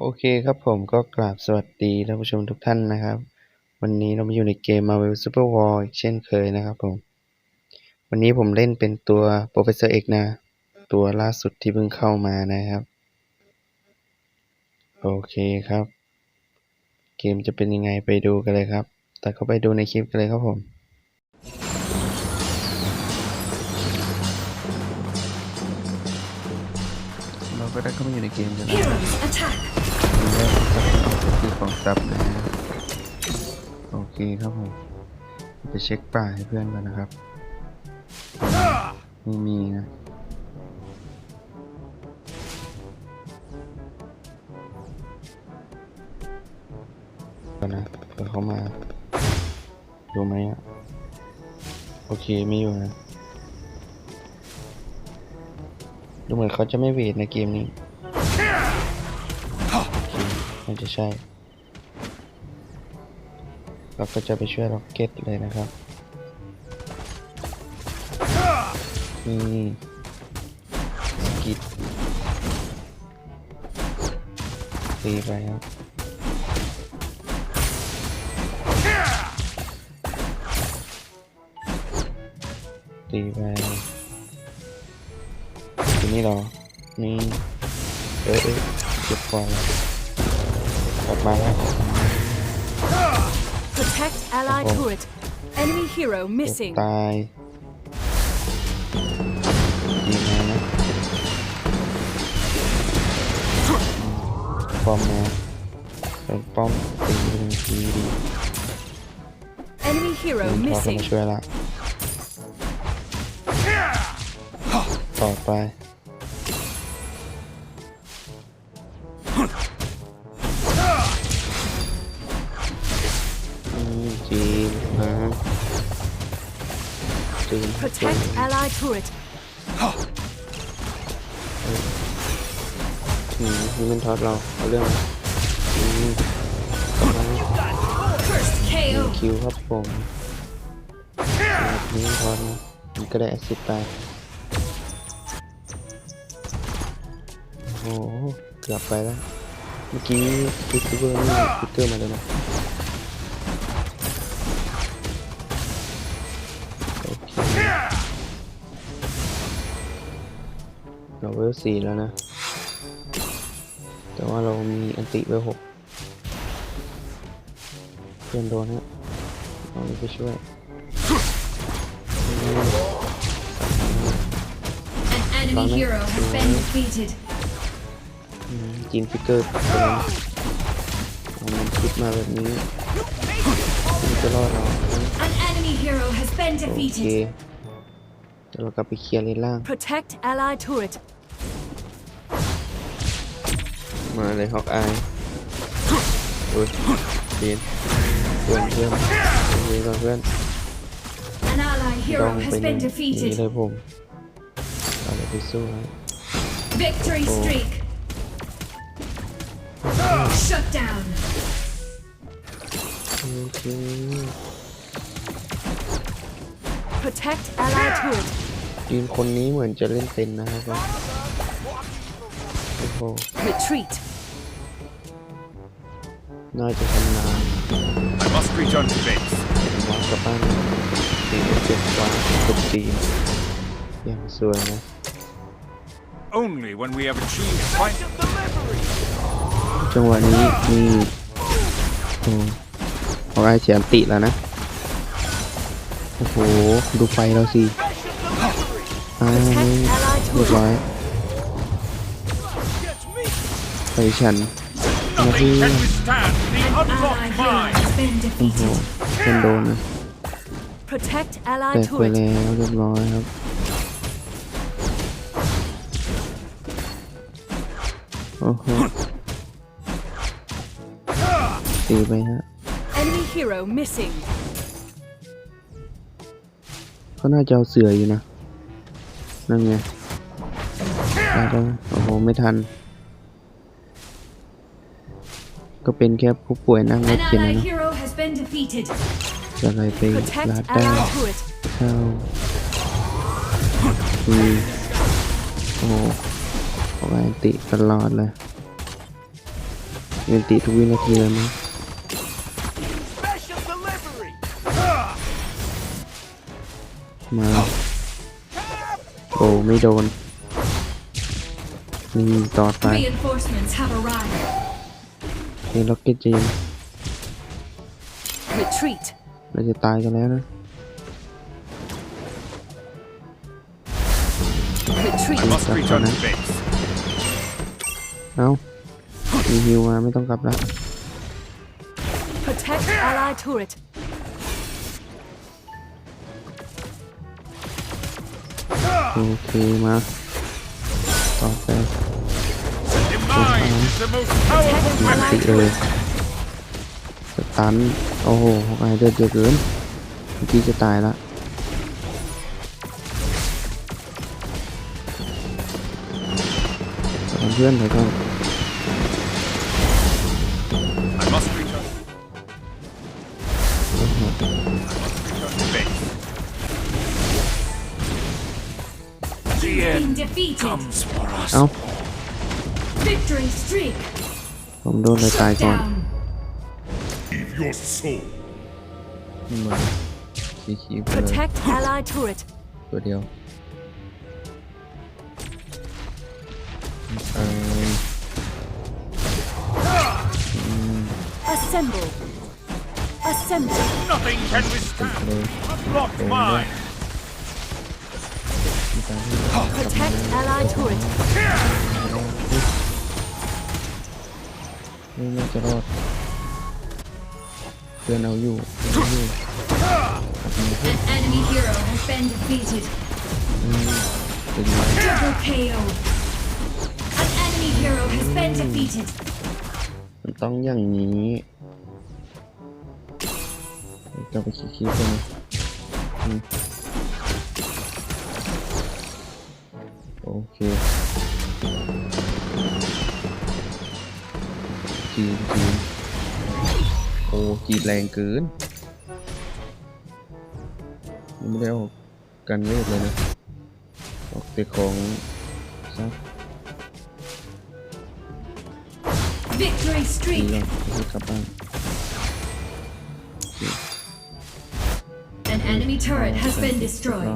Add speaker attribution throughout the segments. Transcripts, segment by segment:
Speaker 1: โอเคครับผมก็กราบสวัสดีท่านผู้ชมทุกท่านนะครับ วันนี้เรามาอยู่ในเกม Marvel Super War อีกเช่นเคยนะครับผม วันนี้ผมเล่นเป็นตัว Professor X นะ ตัวล่าสุดที่เพิ่งเข้ามานะครับ โอเคครับ เกมจะเป็นยังไงไปดูกันเลยครับ แต่เข้าไปดูในคลิปกันเลยครับผมเราก็ได้เข้ามาอยู่ในเกมกันแล้ว
Speaker 2: Heroes attack!
Speaker 1: อันแรกที่จะเคของซับนะฮะโอเคครับผมไปเช็คป่าให้เพื่อนก่อนนะครับไม่มีนะก่อนนะเดี๋ยวเขามาดูไหมอะ โอเคไม่อยู่นะ ดูเหมือนเขาจะไม่เวทในเกมนี้ น่าจะใช่ เราก็จะไปช่วยร็อกเก็ตเลยนะครับนี่สกิดตีไปครับตีไปทีนี้เรอนี่เอ้ยเอ้ยเจ็บก่อนแล้ว กลับมาแล้ว
Speaker 2: Protect allied
Speaker 1: Oh.
Speaker 2: turret. Enemy hero
Speaker 1: เจ็บ
Speaker 2: missing.
Speaker 1: ตายดีมานะป้อมมาเป็นป้อมตีหนึ่งทีดี
Speaker 2: Enemy hero
Speaker 1: เดินทอเข้า
Speaker 2: missing.
Speaker 1: มาช่วยละต่อไป จีน
Speaker 2: Protect allied turret.
Speaker 1: อืมนี่มันทอดเราเอาเรื่องอืมกำลัง
Speaker 2: First KO.
Speaker 1: คิวครับผมนี่มันทอดนะมันก็ได้แอสซิสต์ไป โอ้โหเกือบไปแล้ว เมื่อกี้ฟิกเกอร์นี่ฟิกเกอร์มาเลยนะ เราเวลสี่แล้วนะ แต่ว่าเรามีอันติเวลหกเพื่อนโดนฮะเอาไปช่วยอืม
Speaker 2: An enemy
Speaker 1: Vâng.
Speaker 2: hero has been defeated.
Speaker 1: อืมจีนฟิกเกอร์ตัวนั้นเอามันคิดมาแบบนี้มันจะรอดเรา
Speaker 2: An enemy hero has been
Speaker 1: โอเค
Speaker 2: defeated.
Speaker 1: เดี๋ยวเรากลับไปเคลียร์เลนล่าง
Speaker 2: Protect allied turret.
Speaker 1: มาเลยฮอกอายโอ้ยจีนเพื่อนเพื่อนเพื่อนก่อนเพื่อน
Speaker 2: An ally
Speaker 1: ต้อง
Speaker 2: hero
Speaker 1: ไป
Speaker 2: has
Speaker 1: หนึ่
Speaker 2: been
Speaker 1: งนี้เล
Speaker 2: defeated.
Speaker 1: ยผมเอาเลยไปสู้นะ
Speaker 2: Victory
Speaker 1: Oh.
Speaker 2: streak. Shut down.
Speaker 1: โอเค
Speaker 2: Protect allied turret.
Speaker 1: จีนคนนี้เหมือนจะเล่นเป็นนะครับโอ้โห
Speaker 2: Retreat.
Speaker 1: น่าจะชำนาญ
Speaker 3: I must return to base.
Speaker 1: วางกับบ้านตีเจ็ดวางกดตีอย่างสวยนะ
Speaker 3: Only when we have achieved final
Speaker 1: จังหวะนี้มีโอ้ของไอเสียนติแล้วนะ โอ้โห ดูไฟเราสิ อ้าว
Speaker 2: Protect allied
Speaker 1: เรียบ
Speaker 2: turret.
Speaker 1: ร้อยไฟฉันมาที่
Speaker 3: can withstand the
Speaker 2: An ally
Speaker 3: unlocked
Speaker 2: hero
Speaker 3: mine.
Speaker 2: has been
Speaker 1: โอ้โห
Speaker 2: defeated.
Speaker 1: เป็นโดนนะ
Speaker 2: Protect
Speaker 1: แต
Speaker 2: allied
Speaker 1: กไป
Speaker 2: turret.
Speaker 1: แล้วเรียบร้อยครับโอ้โหตีไปฮะ
Speaker 2: Enemy hero missing.
Speaker 1: เขาน่าจะเอาเสืออยู่นะ นั่นไงได้แล้วโอ้โห ไม่ทัน ก็เป็นแค่ผู้ป่วยนั่งร
Speaker 2: An
Speaker 1: ถเข็นนะ
Speaker 2: ally
Speaker 1: เนอะ
Speaker 2: hero has been defeated.
Speaker 1: จะอะไรไป
Speaker 2: Protect
Speaker 1: ลาดได้
Speaker 2: allied turret.
Speaker 1: เข้าอืมโอ้โหออกแอนติตลอดเลยเงินตีทุกวินาทีเลยมั้ง
Speaker 3: Special delivery!
Speaker 1: มา โอ้ไม่โดนนี่ต่อไป
Speaker 2: Reinforcements have arrived.
Speaker 1: เฮล็อกเก็ตจีน
Speaker 2: Retreat.
Speaker 1: เราจะตายกันแล้วนะ
Speaker 2: Retreat.
Speaker 3: I must return to base.
Speaker 1: เอ้ามีฮิวมาไม่ต้องกลับแล้ว โอเคมาต่อไป
Speaker 3: The mind is the most powerful
Speaker 1: มา
Speaker 3: weapon.
Speaker 1: ติเลยสตันโอ้โหหกไอเดือดเยอะเกินเมื่อกี้จะตายละสอนเพื่อนไปก่อน
Speaker 2: Been
Speaker 3: end
Speaker 2: defeated.
Speaker 3: comes for us.
Speaker 1: เอ้า
Speaker 2: Victory streak.
Speaker 1: ผมโดนเลยตาย
Speaker 2: Shut
Speaker 1: ก่อน
Speaker 2: down.
Speaker 4: your soul.
Speaker 1: มาคีคีไปเลย
Speaker 2: Protect allied turret.
Speaker 1: ตัวเดียวเออ
Speaker 2: Assemble. Assemble.
Speaker 3: Nothing can withstand.
Speaker 1: เลย
Speaker 3: Unlock mine.
Speaker 1: มีการที่กลับมา
Speaker 2: Protect allied turret.
Speaker 1: ไม่น่าจะรอดเพื่อนเอาอยู่เพื่อนเอาอยู่กลับมาเพื่อน
Speaker 2: An enemy hero has been defeated.
Speaker 1: เป็นไง
Speaker 2: Double KO. An enemy hero has been defeated.
Speaker 1: มันต้องอย่างนี้กลับไปคิดคิดกันอืม อเคจีนจีนโอ้จีนแรงเกินยังไม่ได้ออกกันเวทเลยนะ ออกแต่ของซับ
Speaker 2: Victory
Speaker 1: ดี
Speaker 2: streak.
Speaker 1: แล้วที่กลับบ้าน
Speaker 2: An enemy turret has been
Speaker 1: รอบ
Speaker 2: destroyed.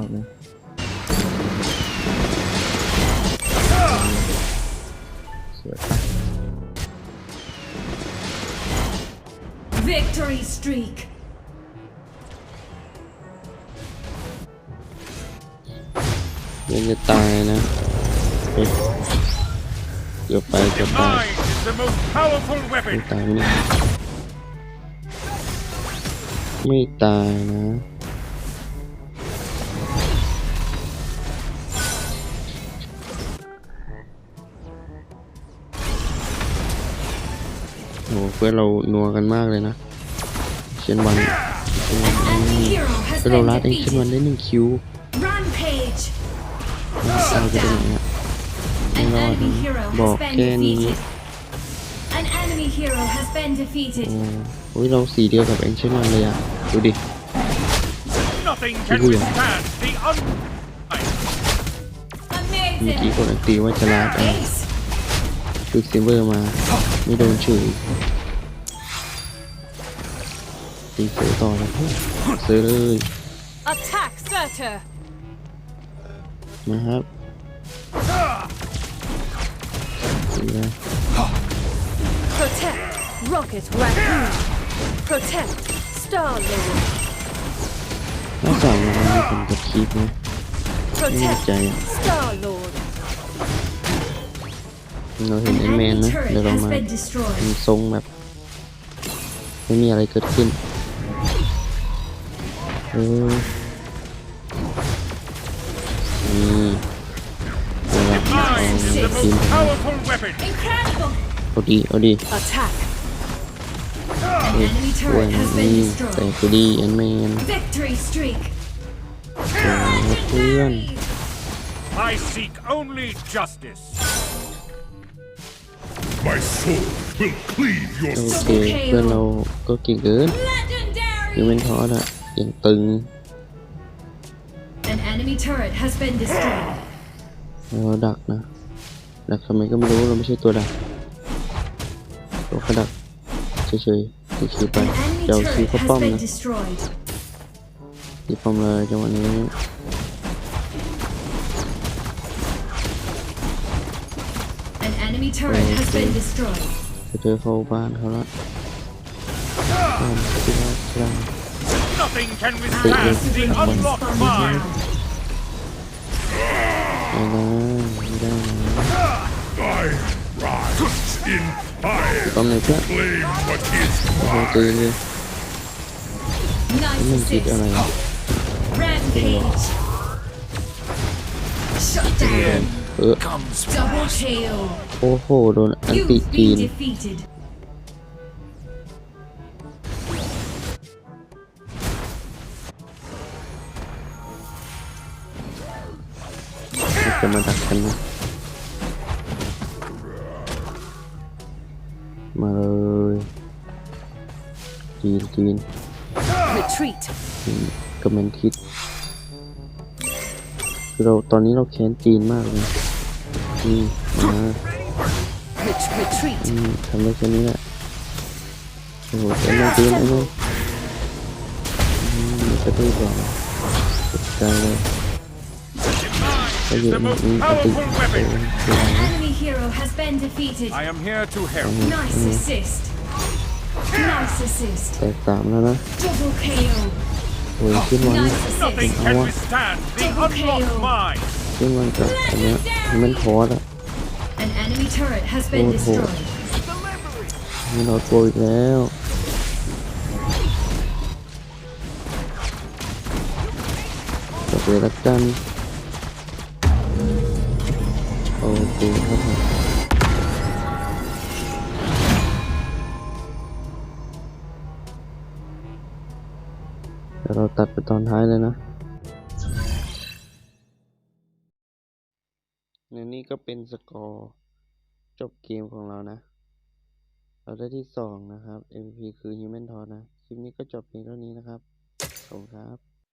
Speaker 1: เกื
Speaker 3: The
Speaker 1: อบตาย
Speaker 3: mind is the most powerful
Speaker 1: ไม่
Speaker 3: weapon.
Speaker 1: ตายไหมเนี่ยไม่ตายนะ พื่อนเรานัวกันมากเลยนะเช่นวันเช่นวัน
Speaker 2: An enemy hero has
Speaker 1: เพื่อนเรา
Speaker 2: been
Speaker 1: ลัดเองเช่นวัน
Speaker 2: defeated.
Speaker 1: ได้หนึ่งคิว
Speaker 2: Rampage.
Speaker 1: ตายไปได้ไงอะ
Speaker 2: An
Speaker 1: Lord,
Speaker 2: enemy hero
Speaker 1: บอ
Speaker 2: has
Speaker 1: ก
Speaker 2: been
Speaker 1: แค่นี้
Speaker 2: defeated. An enemy hero has been defeated.
Speaker 1: โอ้โหเราสีเดียวกับเองเช่นวันเลยอะดูดิ
Speaker 3: Nothing can
Speaker 1: Hallelujah.
Speaker 3: withstand the un.
Speaker 1: เมื่อกี้
Speaker 2: Amazing.
Speaker 1: กดอันตีว่าจะลาดอะ
Speaker 2: Ace.
Speaker 1: ควิกซิเวอร์มา ไม่โดนเฉย ตีเสือต่อนะเสือเลย
Speaker 2: Attack Surtur.
Speaker 1: นะครับตีเลย
Speaker 2: Protect Rocket Raccoon. Protect Star Lord.
Speaker 1: น่าสั่งมามีคนกับคลิปนะไม่แน่
Speaker 2: Protect
Speaker 1: ใจอะ
Speaker 2: Star Lord.
Speaker 1: เราเห็น
Speaker 2: An
Speaker 1: ไอ้แมน
Speaker 2: enemy
Speaker 1: นะ
Speaker 2: turret
Speaker 1: เดี๋ยวเรา
Speaker 2: has
Speaker 1: มา
Speaker 2: been destroyed.
Speaker 1: มีทรงแบบ ไม่มีอะไรเกิดขึ้น เออนี่เวลา
Speaker 3: Mind is the
Speaker 1: เอาทีม
Speaker 3: most powerful weapon.
Speaker 2: Incredible.
Speaker 1: เอาดีเอาดี
Speaker 2: Attack. An
Speaker 1: เฮ้ย
Speaker 2: enemy
Speaker 1: อ้วน
Speaker 2: turret has
Speaker 1: นี่
Speaker 2: been
Speaker 1: แต่
Speaker 2: destroyed.
Speaker 1: กูดีแอนแมน
Speaker 2: Victory streak.
Speaker 1: เพื่อน
Speaker 3: I seek only justice.
Speaker 4: My sword will cleave your
Speaker 1: โอ
Speaker 4: soul.
Speaker 1: เคเพื่อนเราก็เก่งเกินยูเวน
Speaker 2: Legendary.
Speaker 1: ทอสอะ ยังตึง
Speaker 2: An enemy turret has been destroyed.
Speaker 1: เราดักนะ ดักทำไมก็ไม่รู้เราไม่ใช่ตัวดักโอตัวกระดักเฉยๆตีคิวไป
Speaker 2: An enemy
Speaker 1: เจ้าคิว
Speaker 2: turret
Speaker 1: เข้า
Speaker 2: has
Speaker 1: ป้อม
Speaker 2: been
Speaker 1: นะ
Speaker 2: destroyed.
Speaker 1: ตีป้อมเลยจังหวะนี้
Speaker 2: An enemy turret has been destroyed.
Speaker 1: จะเจอเข้าบ้านเขาละป้อมที่ว่าที่ว่า
Speaker 3: Nothing can
Speaker 2: Allies
Speaker 3: withstand the
Speaker 2: remain
Speaker 3: unlocked
Speaker 2: spun
Speaker 3: mine.
Speaker 2: down.
Speaker 1: ไม่ได้ไม่ได้นะ
Speaker 4: I rise in fire.
Speaker 1: ป้อมเลยเพื่อน
Speaker 4: Claim what is
Speaker 1: โอ้โห
Speaker 4: mine.
Speaker 1: ตีเลย
Speaker 2: Nice
Speaker 1: มันคิด
Speaker 2: assist.
Speaker 1: อะไร
Speaker 2: Rampage. Shut down.
Speaker 1: เออ
Speaker 3: Comes
Speaker 2: Double kill.
Speaker 1: โอ้โห โดนอัน
Speaker 2: You've
Speaker 1: ติจีน จะมาดักกันนะมาเลยจีนจีน
Speaker 2: Retreat.
Speaker 1: จีนกำลังคิดคือเราตอนนี้เราแค้นจีนมากเลยนี่มา
Speaker 2: Retreat.
Speaker 1: อืมทำได้แค่นี้แหละโอ้โหไอ้น้องจีนไอ้น้องอืมกระตุ้นก่อนตกใจเลย ก็อยู่
Speaker 3: the
Speaker 1: ใน
Speaker 3: most
Speaker 1: อืมอันติ
Speaker 3: powerful
Speaker 1: เอ
Speaker 3: weapon.
Speaker 1: อเดี๋ยว
Speaker 2: An
Speaker 1: นะ
Speaker 2: enemy hero has been defeated.
Speaker 3: I am here to help.
Speaker 2: Nice assist. Nice assist.
Speaker 1: แตกสามแล้วนะ
Speaker 2: Double KO.
Speaker 1: โอ้ยขึ้นวัน
Speaker 2: Nice
Speaker 3: Nothing
Speaker 2: assist.
Speaker 3: can withstand the unlocked mine.
Speaker 1: ขึ้นวันกับอันเนี้ยมันคอร์สอะ
Speaker 2: An enemy turret has been
Speaker 1: Oh, oh.
Speaker 2: destroyed.
Speaker 1: มันเอาโกอีกแล้วจบเลยละกัน โอเคครับผมเดี๋ยวเราตัดไปตอนท้ายเลยนะและนี่ก็เป็นสกอร์จบเกมของเรานะ เราได้ที่สองนะครับ MVP คือ Human t o นะ คลิปนี้ก็จบเพียงเท่านี้นะครับ ขอบคุณครับ